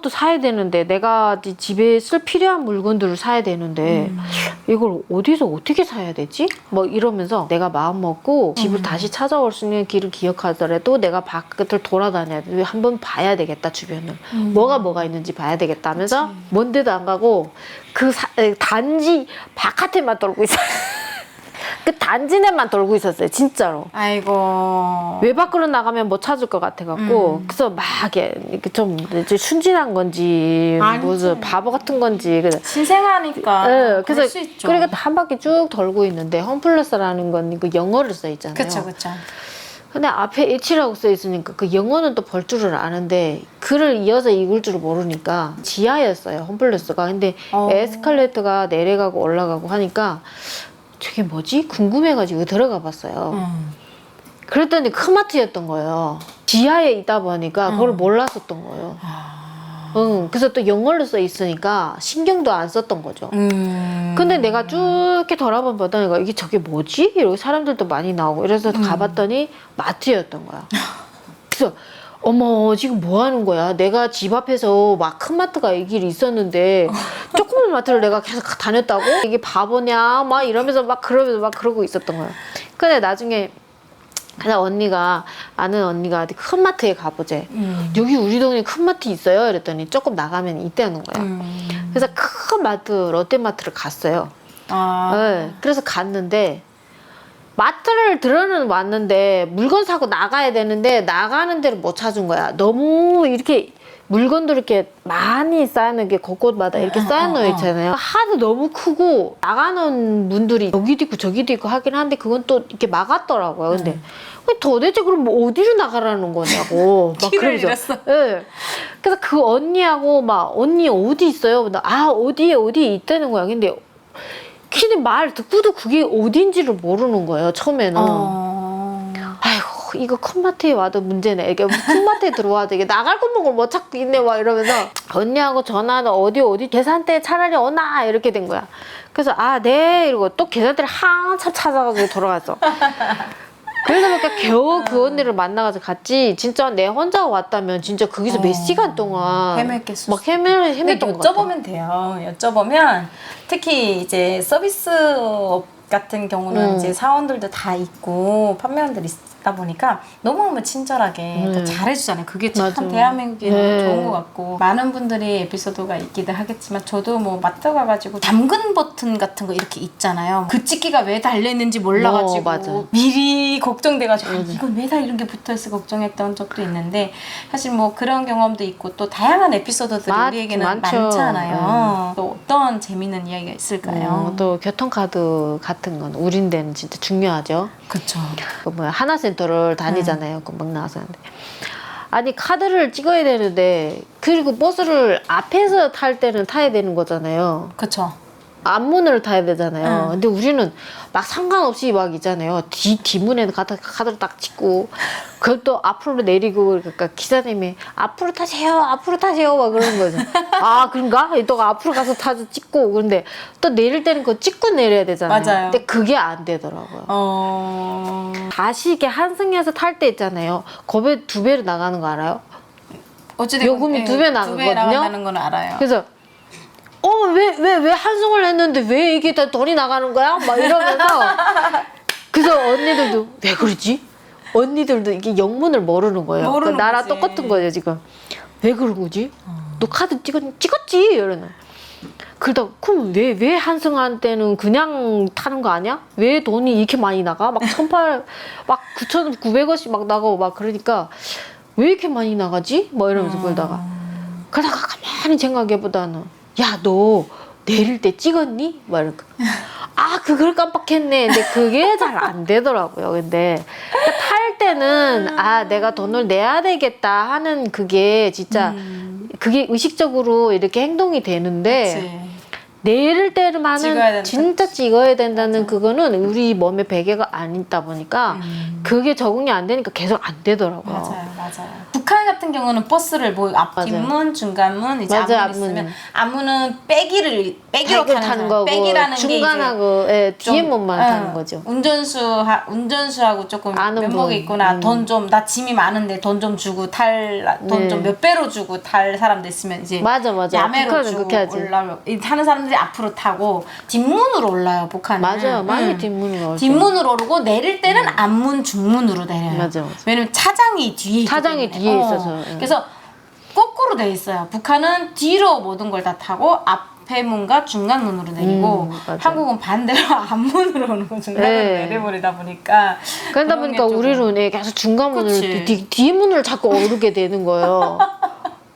것도 사야 되는데 내가 이제 집에 쓸 필요한 물건들을 사야 되는데 음. 이걸 어디서 어떻게 사야 되지? 뭐 이러면서 내가 마음 먹고 집을 음. 다시 찾아올 수 있는 길을 기억하더라도 내가 바깥을 돌아다녀야 돼. 한번 봐야 되겠다 주변을. 음. 뭐가 뭐가 있는지 봐야 되겠다 하면서 먼 데도 안 가고 그 사- 에, 단지 바깥에만 돌고 있어. 그 단지 내만 돌고 있었어요. 진짜로. 아이고. 외 밖으로 나가면 못 찾을 것 같아갖고 음. 그래서 막 이렇게 좀 이제 순진한 건지 아니지. 무슨 바보 같은 건지 그래서 신생하니까. 네, 그래서 수 있죠. 그러니까 한 바퀴 쭉 돌고 있는데 홈플러스라는 건그 영어를 써 있잖아요. 그쵸, 그쵸. 근데 앞에 H라고 써 있으니까 그 영어는 또 볼 줄을 아는데 글을 이어서 읽을 줄을 모르니까 지하였어요 홈플러스가. 근데 어. 에스컬레이터가 내려가고 올라가고 하니까 저게 뭐지 궁금해가지고 들어가 봤어요. 음. 그랬더니 크마트였던 거예요. 지하에 있다 보니까 그걸 음. 몰랐었던 거예요. 아. 응, 그래서 또 영어로 써 있으니까 신경도 안 썼던 거죠. 음. 근데 내가 쭉 이렇게 돌아본 보다가 이게 저게 뭐지? 이러고 사람들도 많이 나오고 이래서 음. 가봤더니 마트였던 거야. 그래서 어머 지금 뭐 하는 거야? 내가 집 앞에서 막 큰 마트가 이 길이 있었는데 조 그만 마트를 내가 계속 다녔다고? 이게 바보냐? 막 이러면서 막 그러면서 막 그러고 있었던 거야. 근데 나중에 그냥 언니가 아는 언니가 어디 큰 마트에 가보재. 음. 여기 우리 동네 큰 마트 있어요? 이랬더니 조금 나가면 있다는 거야. 음. 그래서 큰 마트 롯데마트를 갔어요. 아. 네, 그래서 갔는데 마트를 들어는 왔는데 물건 사고 나가야 되는데 나가는 데를 못 찾은 거야. 너무 이렇게 물건도 이렇게 많이 쌓여놓은 게 곳곳마다 이렇게 쌓여놓여 어. 있잖아요. 하도 너무 크고 나가는 분들이 여기도 있고 저기도 있고 하긴 한데 그건 또 이렇게 막았더라고요. 근데 음. 도대체 그럼 뭐 어디로 나가라는 거냐고 막 길을 그러면서 잃었어. 예. 그래서 그 언니하고 막 언니 어디 있어요? 나, 아 어디에 어디에 있다는 거야. 근데 근데 말 듣고도 그게 어딘지를 모르는 거예요. 처음에는. 어. 아이고 이거 큰 마트에 와도 문제네. 이게 큰 마트에 들어와도 이게 나갈 구멍을 못 찾고 있네. 막 이러면서 언니하고 전화는 어디 어디 계산대 차라리 오나 이렇게 된 거야. 그래서 아 네 이러고 또 계산대를 한참 찾아가지고 돌아갔어. 그러다 보니까 겨우 그 언니를 만나가지고 갔지. 진짜 내 혼자 왔다면 진짜 거기서 몇 어. 시간 동안 헤맸겠어. 막 헤매 헤맸던 것 같아. 여쭤보면 돼요. 여쭤보면 특히 이제 서비스 업 같은 경우는 음. 이제 사원들도 다 있고 판매원들이 있다 보니까 너무너무 친절하게 또 네. 잘해주잖아요. 그게 참 맞아. 대한민국에 네. 너무 좋은 것 같고 많은 분들이 에피소드가 있기도 하겠지만 저도 뭐 마트 가가지고 잠근 버튼 같은 거 이렇게 있잖아요. 그 찍기가 왜 달려있는지 몰라가지고 어, 맞아. 미리 걱정돼가지고 아, 이건 왜 다 이런 게 붙어있어 걱정했던 적도 있는데 사실 뭐 그런 경험도 있고 또 다양한 에피소드들이 많- 우리에게는 많죠. 네. 많잖아요. 또 어떤 재미있는 이야기가 있을까요? 음, 또 교통카드 같은 건 우린 데는 진짜 중요하죠. 그쵸. 그 뭐야 하나센터를 다니잖아요. 금방 나와서 하는데. 아니 카드를 찍어야 되는데 그리고 버스를 앞에서 탈 때는 타야 되는 거잖아요. 그쵸. 앞문을 타야 되잖아요. 응. 근데 우리는 막 상관없이 막 있잖아요. 뒤 뒷문에는 카드 카드를 딱 찍고 그걸 또 앞으로 내리고 그러니까 기사님이 앞으로 타세요, 앞으로 타세요 막 그러는 거죠. 아 그런가? 또 앞으로 가서 타서 찍고 그런데 또 내릴 때는 그거 찍고 내려야 되잖아요. 맞아요. 근데 그게 안 되더라고요. 어. 다시 이게 한승에서 탈 때 있잖아요. 거배 두 배로 나가는 거 알아요? 어찌됐건 요금이 예, 두배 두배 나가거든요? 나간다는 건 알아요. 그래서 어 왜 왜 왜 한승을 했는데 왜 이게 다 돈이 나가는 거야? 막 이러면서 그래서 언니들도 왜 그러지? 언니들도 이게 영문을 모르는 거예요. 모르는 그러니까 나랑 거지. 똑같은 거예요 지금. 왜 그런 거지? 너 카드 찍었 찍었지? 이러는. 그러다 그럼 왜 왜 한승한 때는 그냥 타는 거 아니야? 왜 돈이 이렇게 많이 나가? 막 천팔 막 구천 구백 원씩 막 나가고 막 그러니까 왜 이렇게 많이 나가지? 뭐 이러면서 음. 그러다가 그러다가 가만히 생각해보다는 야 너 내릴 때 찍었니? 막 이러니까 아 그걸 깜빡했네. 근데 그게 잘 안 되더라고요. 근데 그러니까 탈 때는 아 내가 돈을 내야 되겠다 하는 그게 진짜 음, 그게 의식적으로 이렇게 행동이 되는데 그치. 내릴 찍어야 때만은. 진짜 찍어야 된다는 그거는 우리 몸에 베개가 안 있다 보니까 음. 그게 적응이 안 되니까 계속 안 되더라고요. 맞아요, 맞아요. 북한 같은 경우는 버스를 뭐앞 맞아요. 뒷문, 중간문, 이제 맞아요, 앞문 있으면 앞문. 앞문은 빼기를 빼기로 타는, 타는 사람. 거고 빼기라는 중간하고 예, 뒤에 좀, 문만 응, 타는 거죠. 운전수 하, 운전수하고 조금 아는 면목이 분. 있구나. 음. 돈좀 나 짐이 많은데 돈 좀 주고 탈돈좀 네. 몇 배로 주고 탈 사람도 있으면 이제 맞아, 맞아. 야매로 북한은 주고 그렇게 하지. 올라요. 이 타는 사람들 이 앞으로 타고 뒷문으로 올라요. 북한은. 맞아요. 많이 응. 뒷문으로. 뒷문으로 오르고 내릴 때는 앞문 중문으로 내려요. 음. 맞아, 맞아. 왜냐면 차장이 뒤에 차장이 때문에. 뒤에 있어서, 응. 그래서 거꾸로 돼 있어요. 북한은 뒤로 모든 걸 다 타고 앞에 문과 중간 문으로 내리고 음, 맞아. 한국은 반대로 앞문으로 오는 거 중간으로 네. 내려버리다 보니까 그러다 그런 보니까 조금- 우리는 예, 계속 중간 문을 그치. 뒤, 뒤 문을 자꾸 오르게 되는 거예요.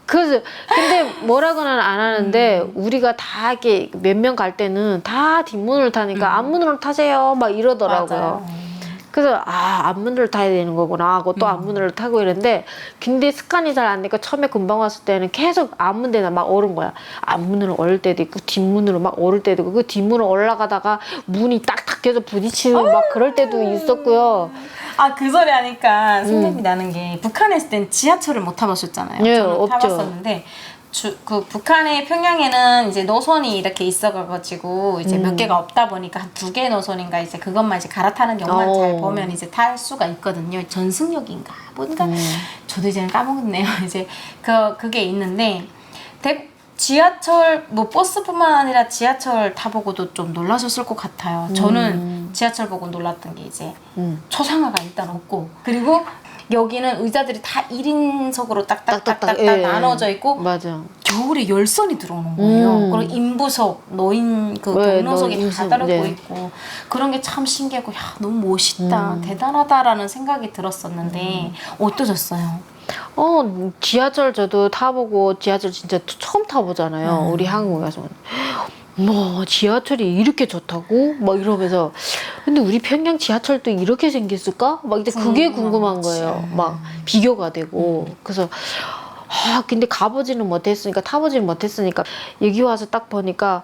그래서 근데 뭐라고는 안 하는데 음. 우리가 다 이렇게 몇 명 갈 때는 다 뒷문을 타니까 앞문으로 타세요 막 이러더라고요. 음. 맞아요. 그래서 아 앞문을 타야 되는 거구나 하고 음. 또 앞문을 타고 이랬는데 근데 습관이 잘 안 되니까 처음에 금방 왔을 때는 계속 앞문대나 막 오른 거야 앞문으로 오를 때도 있고 뒷문으로 막 오를 때도 있고 그 뒷문으로 올라가다가 문이 딱 닫혀서 부딪히는 막 그럴 때도 있었고요 아 그 소리 하니까 생각이 나는 게 북한에 있을 땐 지하철을 못 타보셨잖아요. 음. 예, 저는 없죠. 타봤었는데 주, 그 북한의 평양에는 이제 노선이 이렇게 있어가지고 이제 음. 몇 개가 없다 보니까 한 두 개 노선인가 이제 그것만 이제 갈아타는 경우만 어. 잘 보면 이제 탈 수가 있거든요. 전승역인가 뭔가 음. 저도 이제는 까먹었네요. 이제 그 그게 있는데 대, 지하철 뭐 버스뿐만 아니라 지하철 타보고도 좀 놀라셨을 것 같아요. 저는 지하철 보고 놀랐던 게 이제 음. 초상화가 일단 없고 그리고 여기는 의자들이 다 1인석으로 딱딱딱딱 예. 나눠져 있고 맞아 겨울에 열선이 들어오는 거예요. 음. 그리고 인부석, 노인 그 네, 경로석이 다 따르고 네. 있고 그런 게 참 신기하고 야 너무 멋있다, 음. 대단하다라는 생각이 들었었는데 어떠셨어요? 어 지하철 저도 타보고 지하철 진짜 처음 타보잖아요 음. 우리 한국에서 뭐 지하철이 이렇게 좋다고? 막 이러면서. 근데 우리 평양 지하철도 이렇게 생겼을까? 막 이제 그게 궁금한 궁금하지. 거예요. 막 비교가 되고. 그래서 아 근데 가보지는 못했으니까 타보지는 못했으니까. 여기 와서 딱 보니까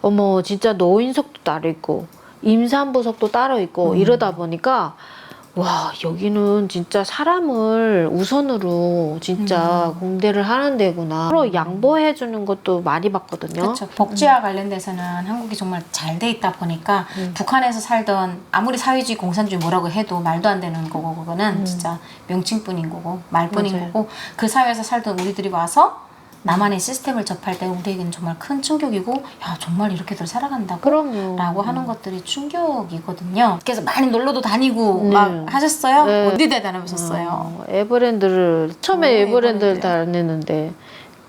어머 진짜 노인석도 따로 있고 임산부석도 따로 있고 이러다 보니까 와 여기는 진짜 사람을 우선으로 진짜 공대를 하는 데구나 서로 양보해 주는 것도 많이 봤거든요 그렇죠. 복지와 관련돼서는 한국이 정말 잘 돼 있다 보니까 음. 북한에서 살던 아무리 사회주의 공산주의 뭐라고 해도 말도 안 되는 거고 그거는 음. 진짜 명칭뿐인 거고 말뿐인 맞아요. 거고 그 사회에서 살던 우리들이 와서 나만의 시스템을 접할 때 우리에게는 정말 큰 충격이고 야 정말 이렇게들 살아간다고 그럼요 라고 하는 것들이 충격이거든요. 그래서 많이 놀러도 다니고 네. 막 하셨어요? 네. 어디 다녀보셨어요? 어, 에버랜드를 처음에 어, 에버랜드를 에버랜드. 다녔는데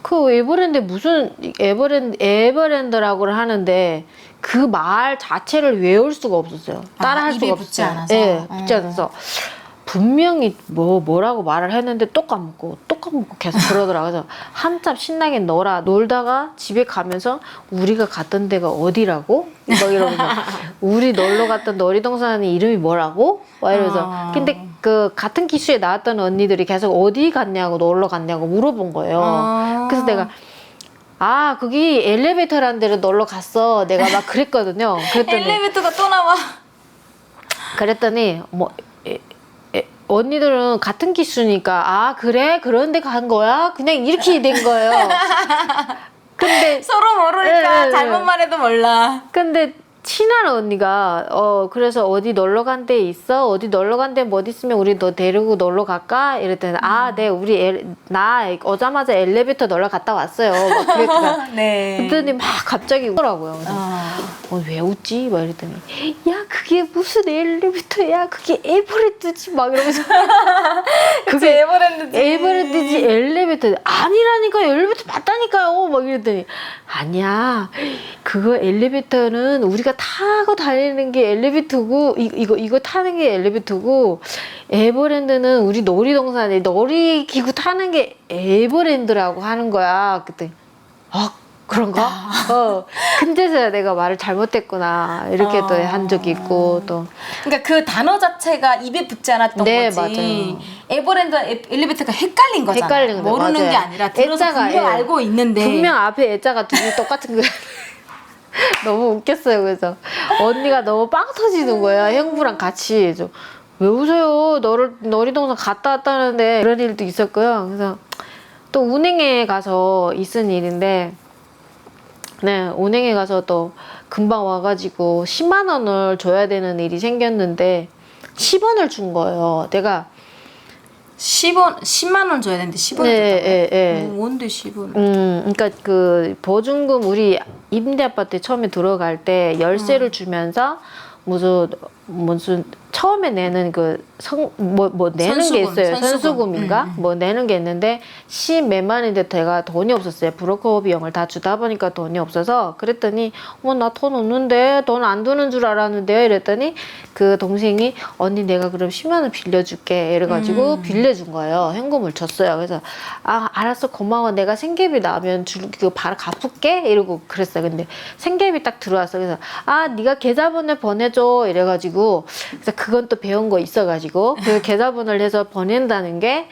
그 에버랜드 무슨 에버랜드 에버랜드라고 하는데 그 말 자체를 외울 수가 없었어요. 아, 따라 할 입에 수가 붙지 없어요. 않아서? 예, 붙지 어. 않아서 분명히 뭐 뭐라고 말을 했는데 또 까먹고 또 까먹고 계속 그러더라고요. 그래서 한참 신나게 놀아 놀다가 집에 가면서 우리가 갔던 데가 어디라고? 막 이러면서 우리 놀러 갔던 놀이동산 이름이 뭐라고? 막 이러면서 아. 근데 그 같은 기수에 나왔던 언니들이 계속 어디 갔냐고 놀러 갔냐고 물어본 거예요. 아. 그래서 내가 아 거기 엘리베이터라는 데로 놀러 갔어. 내가 막 그랬거든요. 그랬더니 엘리베이터가 또 나와. 그랬더니 뭐 언니들은 같은 기수니까 아 그래 그런 데 간 거야 그냥 이렇게 된 거예요 근데 서로 모르니까 네, 네, 잘못 네. 말해도 몰라. 근데 친한 언니가 어 그래서 어디 놀러 간 데 있어? 어디 놀러 간 데뭐 있으면 우리 너 데리고 놀러 갈까? 이랬더니 아네 우리 엘, 나 오자마자 엘리베이터 놀러 갔다 왔어요. 막 그랬더니 네. 그랬더니 막 갑자기 웃더라고요. 그래서 아. 어, 왜 웃지? 막 이랬더니 야 그게 무슨 엘리베이터야? 그게 에버랜드지? 막 이러면서. 그게 에버랜드지. 에버랜드 지 엘리베이터. 아니라니까 엘리베이터 맞다니까요. 막 이랬더니. 아니야. 그거 엘리베이터는 우리가 타고 다니는 게 엘리베이터고 이, 이거 이거 타는 게 엘리베이터고 에버랜드는 우리 놀이동산에 놀이기구 타는 게 에버랜드라고 하는 거야. 그랬더니 아 그런가? 어 근데서야 내가 말을 잘못했구나 이렇게 또 한 적이 있고 또 그러니까 그 단어 자체가 입에 붙지 않았던 네, 거지. 맞아요. 에버랜드 에- 엘리베이터가 헷갈린 거잖아. 헷갈린 거죠. 모르는 맞아요. 게 아니라 들어서 애자가, 분명 예. 알고 있는데 분명 앞에 애자가 두개 똑같은 거야. 너무 웃겼어요. 그래서 언니가 너무 빵 터지는 거야. 형부랑 같이. 저, 왜 웃어요? 너를 놀이동산 갔다 왔다는데 이런 일도 있었고요. 그래서 또 운행에 가서 있은 일인데 네, 운행에 가서 또 금방 와가지고 10만 원을 줘야 되는 일이 생겼는데 10원을 준 거예요. 내가 10원 10만 원 줘야 되는데 10원 네, 줬다고. 예, 예. 뭔데 10원? 음, 그러니까 그 보증금 우리 임대 아파트에 처음에 들어갈 때 열쇠를 주면서 무슨 무슨 처음에 내는 그 성 뭐뭐 내는 게 선수금, 있어요. 선수금. 선수금인가? 음, 음. 뭐 내는 게 있는데 십몇만인데 제가 돈이 없었어요. 브로커 비용을 다 주다 보니까 돈이 없어서 그랬더니 어나 돈 없는데 돈안 두는 줄 알았는데 이랬더니 그 동생이 언니 내가 그럼 10만 원 빌려줄게 이래가지고 음. 빌려준 거예요. 현금을 줬어요. 그래서 아 알았어 고마워 내가 생계비 나면 줄그 바로 갚을게 이러고 그랬어요. 근데 생계비 딱 들어왔어. 그래서 아 네가 계좌번호 보내줘 이래가지고 그래서 그건 또 배운 거 있어가지고 그 계좌번호를 해서 보낸다는 게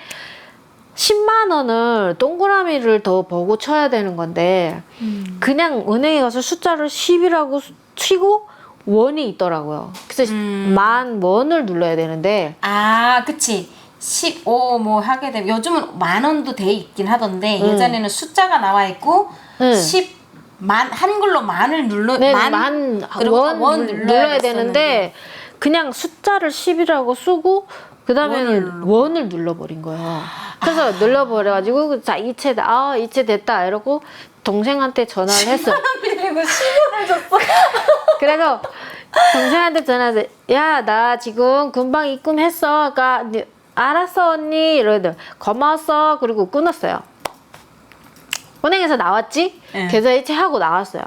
10만 원을 동그라미를 더 보고 쳐야 되는 건데 음. 그냥 은행에 가서 숫자를 10이라고 치고 원이 있더라고요. 그래서 음. 만 원을 눌러야 되는데 아, 그치. 15 뭐 하게 되면 요즘은 만 원도 돼 있긴 하던데 음. 예전에는 숫자가 나와 있고 응. 10 만 한글로 만을 눌러 네, 만, 만, 원, 원 눌러야, 눌러야 되는데 그냥 숫자를 10이라고 쓰고 그 다음에는 원을 눌러버린 거예요. 그래서 눌러버려가지고 자 이체 아 이체 됐다 이러고 동생한테 전화를 했어. 그리고 10원을 줬어. 그래서 동생한테 전화해서 야 나 지금 금방 입금했어. 그러니까 네, 알았어 언니 이러더 고마웠어. 그리고 끊었어요. 은행에서 나왔지? 네. 계좌 이체하고 나왔어요.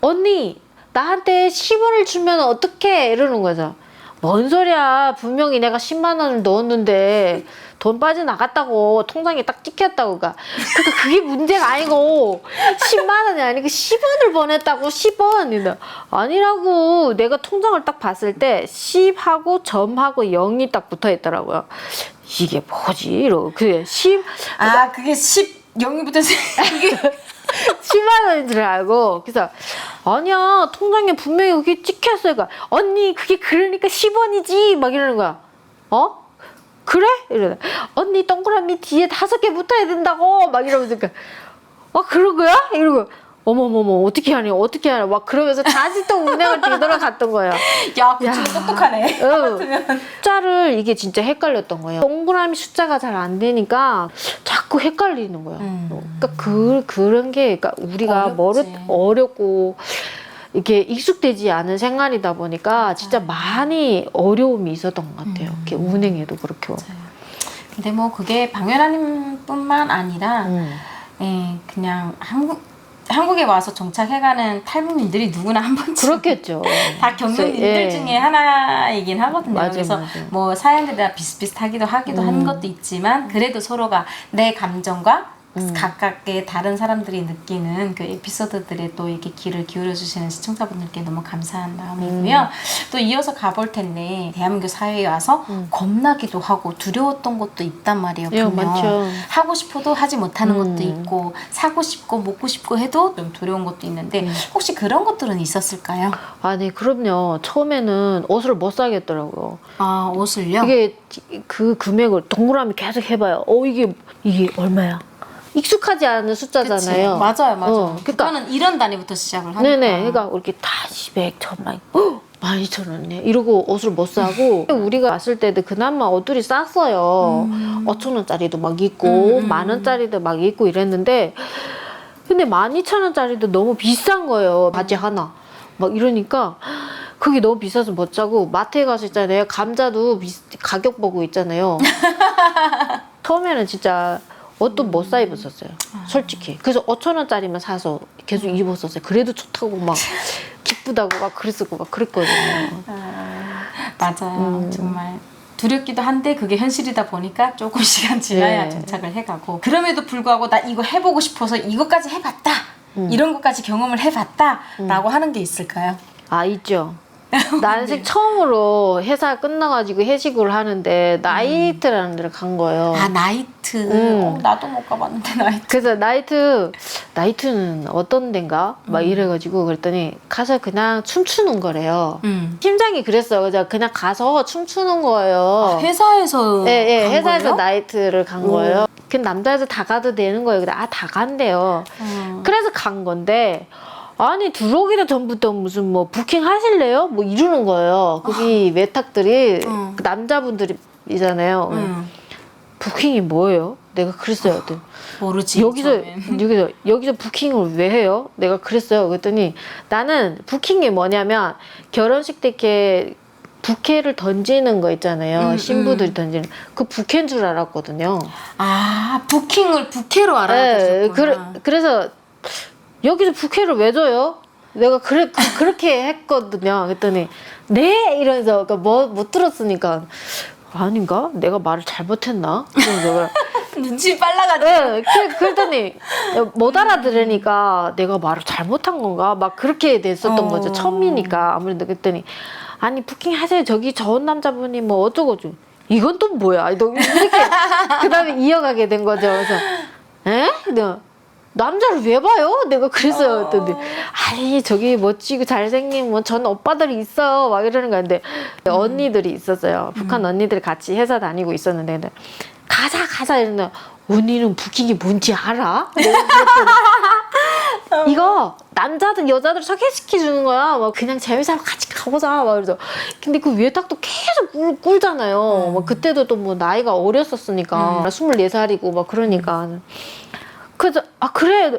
언니 나한테 10원을 주면 어떡해 이러는 거죠. 뭔 소리야 분명히 내가 10만 원을 넣었는데 돈 빠져나갔다고 통장에 딱 찍혔다고 가 그러니까 그게 문제가 아니고 10만 원이 아니고 10원을 보냈다고 10원 아니라고 내가 통장을 딱 봤을 때 10하고 점하고 0이 딱 붙어 있더라고요 이게 뭐지 이러고 그게 10 아, 그게 10 0이부터 이게 10만 원인 줄 알고 그래서 아니야 통장에 분명히 그게 찍혔어요 그러니까 언니 그게 그러니까 10원이지 막 이러는 거야 어? 그래? 이러다 언니 동그라미 뒤에 다섯 개 붙어야 된다고 막 이러면서 그러니까 어 그런 거야? 이러고 어머머머 어떻게 하냐 어떻게 하냐 막 그러면서 다시 또 운행을 뒤돌아갔던 거예요 야, 그 친구 똑똑하네. 응. 숫자를 이게 진짜 헷갈렸던 거예요. 동그라미 숫자가 잘 안 되니까 자꾸 헷갈리는 거예요. 음. 그러니까 그 그런 게 그러니까 우리가. 머릿 어렵고 이게 익숙되지 않은 생활이다 보니까 진짜 많이 어려움이 있었던 것 같아요. 음. 이렇게 운행에도 그렇고. 근데 뭐 그게 방열아님뿐만 아니라 음. 예, 그냥 한국 한국에 와서 정착해가는 탈북민들이 누구나 한 번쯤 그렇겠죠. 다 겪는 그래서, 일들 예. 중에 하나이긴 하거든요. 맞아, 그래서 맞아. 뭐 사연들이 다 비슷비슷하기도 하기도 한 음. 것도 있지만 그래도 서로가 내 감정과 음. 각각의 다른 사람들이 느끼는 그 에피소드들에 또 이렇게 귀를 기울여 주시는 시청자분들께 너무 감사한 마음이고요. 음. 또 이어서 가볼 텐데 대한민국 사회에 와서 겁나기도 하고 두려웠던 것도 있단 말이에요. 예, 분명. 하고 싶어도 하지 못하는 음. 것도 있고 사고 싶고 먹고 싶고 해도 좀 두려운 것도 있는데 음. 혹시 그런 것들은 있었을까요? 아니 그럼요. 처음에는 옷을 못 사겠더라고요. 아 옷을요? 이게 그 금액을 동그라미 계속 해봐요. 어 이게 이게 얼마야? 익숙하지 않은 숫자잖아요. 맞아요, 맞아요. 어, 그러니까 그거는 이런 단위부터 시작을 하니까. 네네. 그러니까 이렇게 다시 백 천만 만 이천 원이네. 이러고 옷을 못 사고 우리가 왔을 때도 그나마 옷들이 쌌어요. 오천 원짜리도 막 있고 음. 만 원짜리도 막 있고 이랬는데 근데 만 이천 원짜리도 너무 비싼 거예요. 바지 하나. 막 이러니까 그게 너무 비싸서 못 사고 마트에 가서 있잖아요. 감자도 비- 가격 보고 있잖아요. 처음에는 진짜 옷도 못 사 입었었어요. 솔직히. 그래서 5천 원짜리만 사서 계속 입었었어요. 그래도 좋다고 막 기쁘다고 막 그랬었고 막 그랬거든요. 아, 맞아요. 음. 정말. 두렵기도 한데 그게 현실이다 보니까 조금 시간 지나야 네. 정착을 해가고 그럼에도 불구하고 나 이거 해보고 싶어서 이것까지 해봤다 음. 이런 것까지 경험을 해봤다 라고 하는 게 있을까요? 아 있죠. 난생 처음으로 회사 끝나가지고 회식을 하는데 나이트라는 데를 간 거예요. 아 나이트. 음. 어, 나도 못 가봤는데 나이트. 그래서 나이트 나이트는 어떤 데인가 막 이래가지고 그랬더니 가서 그냥 춤추는 거래요. 음. 심장이 그랬어요. 그래서 그냥 가서 춤추는 거예요. 아, 회사에서. 예, 예, 간 회사에서 거예요? 나이트를 간 거예요. 그 남자애들 다 가도 되는 거예요. 근데 아, 다 간대요. 어. 그래서 간 건데, 아니, 들어오기도 전부터 무슨 뭐 부킹 하실래요? 뭐 이러는 거예요. 거기 외탁들이, 어. 그 남자분들이잖아요. 음. 부킹이 뭐예요? 내가 그랬어요. 그랬더니 모르지. 여기서, 처음엔. 여기서, 여기서 부킹을 왜 해요? 내가 그랬어요. 그랬더니 나는 부킹이 뭐냐면 결혼식 때 이렇게 부케를 던지는 거 있잖아요. 음, 신부들이 음. 던지는 그 부케인 줄 알았거든요. 아 부킹을 부케로 네, 알아듣었구나. 그래, 그래서 여기서 부케를 왜 줘요? 내가 그래 그, 렇게 했거든요. 그랬더니 네 이러면서 그러니까 뭐 못 들었으니까 아닌가? 내가 말을 잘못했나? 그래서 눈치 빨라가지고. 네, 그, 그랬더니 못 알아들으니까 내가 말을 잘못한 건가? 막 그렇게 됐었던 어. 거죠. 처음이니까 아무래도 그랬더니 아니 부킹 하세요. 저기 좋은 남자분이 뭐 어쩌고 저 이건 또 뭐야? 너 이렇게 그 다음에 이어가게 된 거죠. 그래서 에? 남자를 왜 봐요? 내가 그랬어요. 그랬더니 아니 저기 멋지고 잘생긴 뭐 전 오빠들이 있어요. 막 이러는 거였는데 언니들이 있었어요. 북한 언니들이 같이 회사 다니고 있었는데 근데 가자 가자 이러는데 언니는 부킹이 뭔지 알아? 내가 그랬더니 이거 남자들 여자들 소개시켜 주는 거야. 막 그냥 재미삼아 같이 가보자. 막 그래서 근데 그 외탁도 계속 꿀, 꿀잖아요. 막 그때도 또 뭐 나이가 어렸었으니까 24살이고 막 그러니까 그래서 아 그래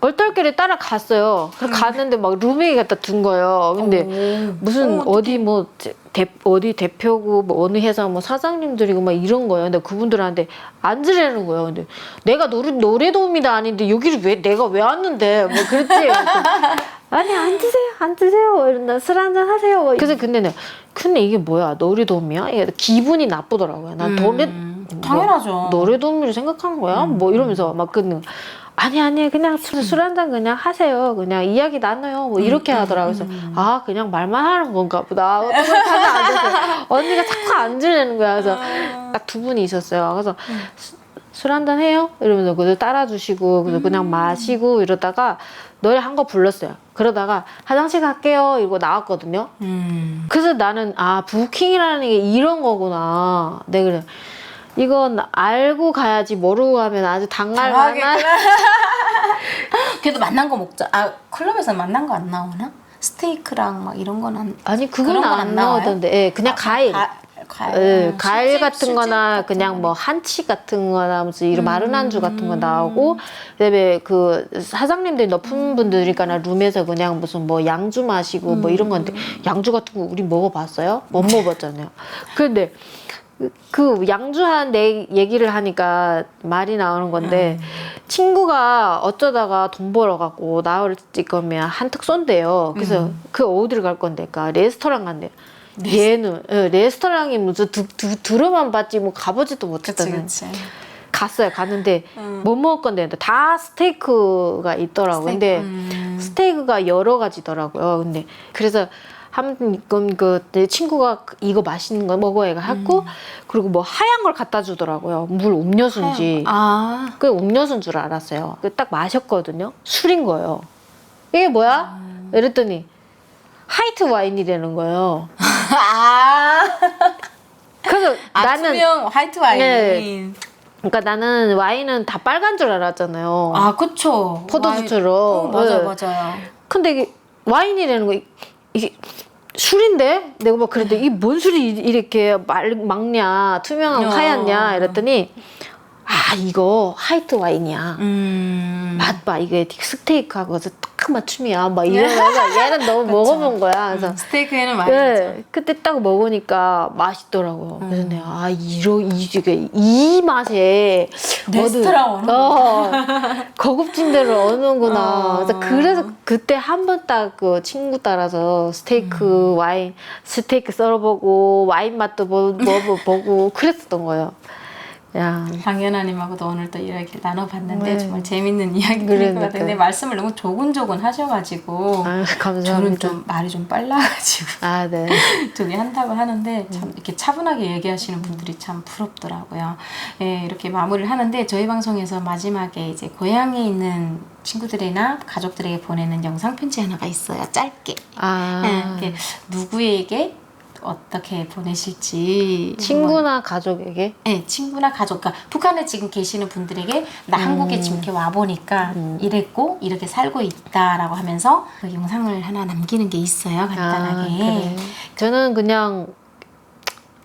얼떨결에 따라갔어요. 그래서 갔는데 막 룸메이 갖다 둔 거예요. 근데 오. 무슨 어, 어디 뭐 대, 어디 대표고 뭐 어느 회사 뭐 사장님들이고 막 이런 거예요. 근데 그분들한테 앉으라는 거예요. 근데 내가 노래 노래 도우미도 아닌데 여기를 왜 내가 왜 왔는데 뭐 그랬지. 아니 앉으세요, 앉으세요. 이런다 술 한잔 하세요. 뭐 그래서 근데 내가 근데 이게 뭐야 노래 도우미야? 이게 기분이 나쁘더라고요. 난 음, 당연하죠. 뭐, 노래 도우미를 생각하는 거야? 뭐 이러면서 막그 아니 아니 그냥 술 한 잔 그냥 하세요. 그냥 이야기 나눠요. 뭐 이렇게 하더라고요. 그래서 아 그냥 말만 하는 건가 보다. 앉았어요. 언니가 자꾸 앉으려는 거야. 그래서 딱 두 분이 있었어요. 그래서 술 한 잔 해요? 이러면서 그걸 따라주시고 그래서 그냥 마시고 이러다가 노래 한 거 불렀어요. 그러다가 화장실 갈게요. 이러고 나왔거든요. 음. 그래서 나는 아 부킹이라는 게 이런 거구나. 내가 그래. 이건 알고 가야지 모르고 가면 아주 당할 만한 당하겠구나. 그래도 만난 거 먹자. 아 클럽에서 만난 거 안 나오나? 스테이크랑 막 이런 거는 아니 그건 안 나와요? 나오던데 예, 그냥 과일 가, 과일, 예, 어, 과일 술집, 같은 술집 거나 같은 그냥 거. 뭐 한치 같은 거나 무슨 이런 마른 안주 같은 거 음. 나오고 그다음에 그 사장님들이 높은 분들이니까 룸에서 그냥 무슨 뭐 양주 마시고 뭐 이런 건데 음. 양주 같은 거 우리 먹어봤어요? 못 먹어봤잖아요. 근데 그 양주한 내 얘기를 하니까 말이 나오는 건데 음. 친구가 어쩌다가 돈 벌어갖고 나올 거면 한턱 쏜대요. 그래서 음. 그 어디를 갈 건데? 그러니까 레스토랑 간대. 얘는 예, 레스토랑이 무슨 두, 두, 들어만 봤지 뭐 가보지도 못했다는. 그치. 갔어요. 갔는데 음. 뭐 먹을 건데 다 스테이크가 있더라고. 근데 음. 스테이크가 여러 가지더라고요. 근데 그래서 한건 그내 친구가 이거 맛있는 거 먹어야 하고 음. 그리고 뭐 하얀 걸 갖다 주더라고요. 물 음료수인지. 아 그 음료수인 줄 알았어요. 그딱 마셨거든요. 술인 거예요. 이게 뭐야? 이랬더니 하이트 와인이라는 거예요. 아, 그래서 아 나는 투명 화이트 와인. 네. 그러니까 나는 와인은 다 빨간 줄 알았잖아요. 아 그쵸. 포도주처럼. 어, 맞아 네. 맞아요. 근데 이게 와인이라는 거 이- 이게 술인데? 내가 막 그랬더니 이게 뭔 술이 이렇게 말, 막냐? 투명한 어. 하얗냐? 이랬더니 아 이거 하이트 와인이야 음. 맛봐 이게 스테이크하고 딱 맞춤이야 막 이러면서 얘는 너무 먹어본 거야 그래서 음, 스테이크에는 많이 네, 그때 딱 먹으니까 맛있더라고요. 음. 그래서 내가 아 이러 이 이게 이 맛에 레스토랑 어느- 어, 고급진 데를 오는구나. 어. 그래서 그래서 그때 한 번 딱 그 친구 따라서 스테이크 음. 와인 스테이크 썰어보고 와인 맛도 뭐, 뭐, 뭐 보고 그랬었던 거예요. 야, 방연아님하고도 오늘 또 이야기를 나눠봤는데 네. 정말 재밌는 이야기들인 것 그러니까요. 같은데 말씀을 너무 조곤조곤 하셔가지고 아, 저는. 좀 말이 좀 빨라가지고 아, 네. 저기 한다고 하는데 참 이렇게 차분하게 얘기하시는 분들이 참 부럽더라고요. 예, 이렇게 마무리를 하는데 저희 방송에서 마지막에 이제 고향에 있는 친구들이나 가족들에게 보내는 영상 편지 하나가 있어요. 짧게. 아, 예, 누구에게 어떻게 보내실지 친구나 가족에게? 네, 친구나 가족, 그러니까 북한에 지금 계시는 분들에게 나 한국에 지금 이렇게 와 보니까 이랬고 이렇게 살고 있다라고 하면서 그 영상을 하나 남기는 게 있어요, 아, 간단하게. 그래. 저는 그냥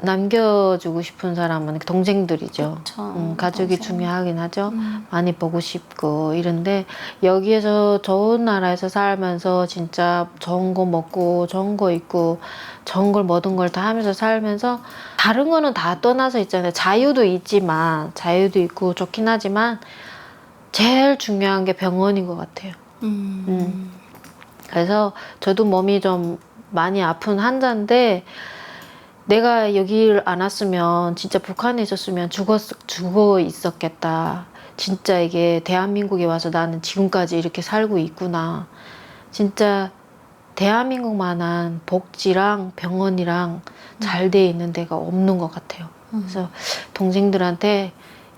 남겨주고 싶은 사람은 동생들이죠. 그쵸. 음, 가족이 동생. 중요하긴 하죠. 음. 많이 보고 싶고 이런데 여기에서 좋은 나라에서 살면서 진짜 좋은 거 먹고 좋은 거 입고 좋은 걸 모든 걸 다 하면서 살면서 다른 거는 다 떠나서 있잖아요. 자유도 있지만 자유도 있고 좋긴 하지만 제일 중요한 게 병원인 것 같아요. 음. 음. 그래서 저도 몸이 좀 많이 아픈 환자인데 내가 여기를 안 왔으면 진짜 북한에 있었으면 죽었 죽어 있었겠다. 진짜 이게 대한민국에 와서 나는 지금까지 이렇게 살고 있구나. 진짜 대한민국만한 복지랑 병원이랑 잘 돼 있는 데가 없는 것 같아요. 그래서 동생들한테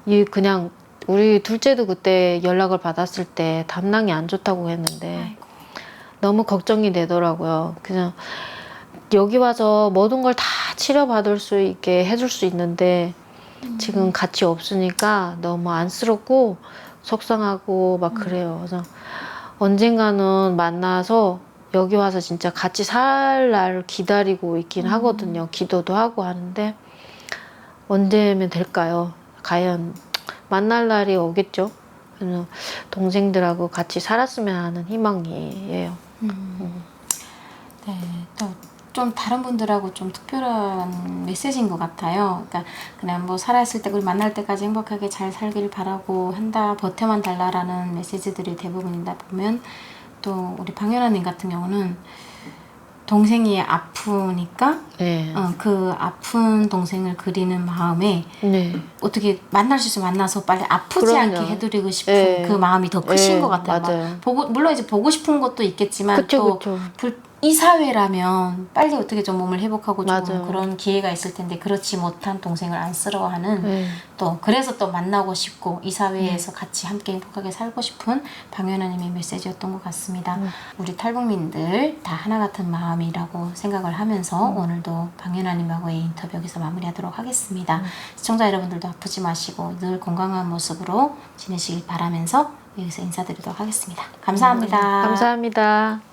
이 그냥 우리 둘째도 그때 연락을 받았을 때 담낭이 안 좋다고 했는데. 너무 걱정이 되더라고요. 그냥 여기 와서 모든 걸 다 치료받을 수 있게 해줄 수 있는데 지금 같이 없으니까 너무 안쓰럽고 속상하고 막 그래요. 그래서 언젠가는 만나서 여기 와서 진짜 같이 살 날 기다리고 있긴 하거든요. 기도도 하고 하는데 언제면 될까요? 과연 만날 날이 오겠죠? 그래서 동생들하고 같이 살았으면 하는 희망이에요. 네, 또 좀 다른 분들하고 좀 특별한 메시지인 것 같아요. 그러니까 그냥 뭐 살아있을 때 우리 만날 때까지 행복하게 잘 살길 바라고 한다, 버텨만 달라라는 메시지들이 대부분이다 보면 또 우리 방연아님 같은 경우는 동생이 아프니까 네. 어, 그 아픈 동생을 그리는 마음에 네. 어떻게 만날 수 있으면 만나서 빨리 아프지 그럼요. 않게 해드리고 싶은 예. 그 마음이 더 크신 예, 것 같아요. 막 맞아요. 보고 물론 이제 보고 싶은 것도 있겠지만 그쵸, 또 그쵸. 불, 이 사회라면 빨리 어떻게 좀 몸을 회복하고 좀 맞아요. 그런 기회가 있을 텐데 그렇지 못한 동생을 안쓰러워하는 네. 또 그래서 또 만나고 싶고 이 사회에서 같이 함께 행복하게 살고 싶은 방연아님의 메시지였던 것 같습니다. 음. 우리 탈북민들 다 하나 같은 마음이라고 생각을 하면서 음. 오늘도 방연아님하고의 인터뷰 여기서 마무리하도록 하겠습니다. 음. 시청자 여러분들도 아프지 마시고 늘 건강한 모습으로 지내시길 바라면서 여기서 인사드리도록 하겠습니다. 감사합니다. 감사합니다.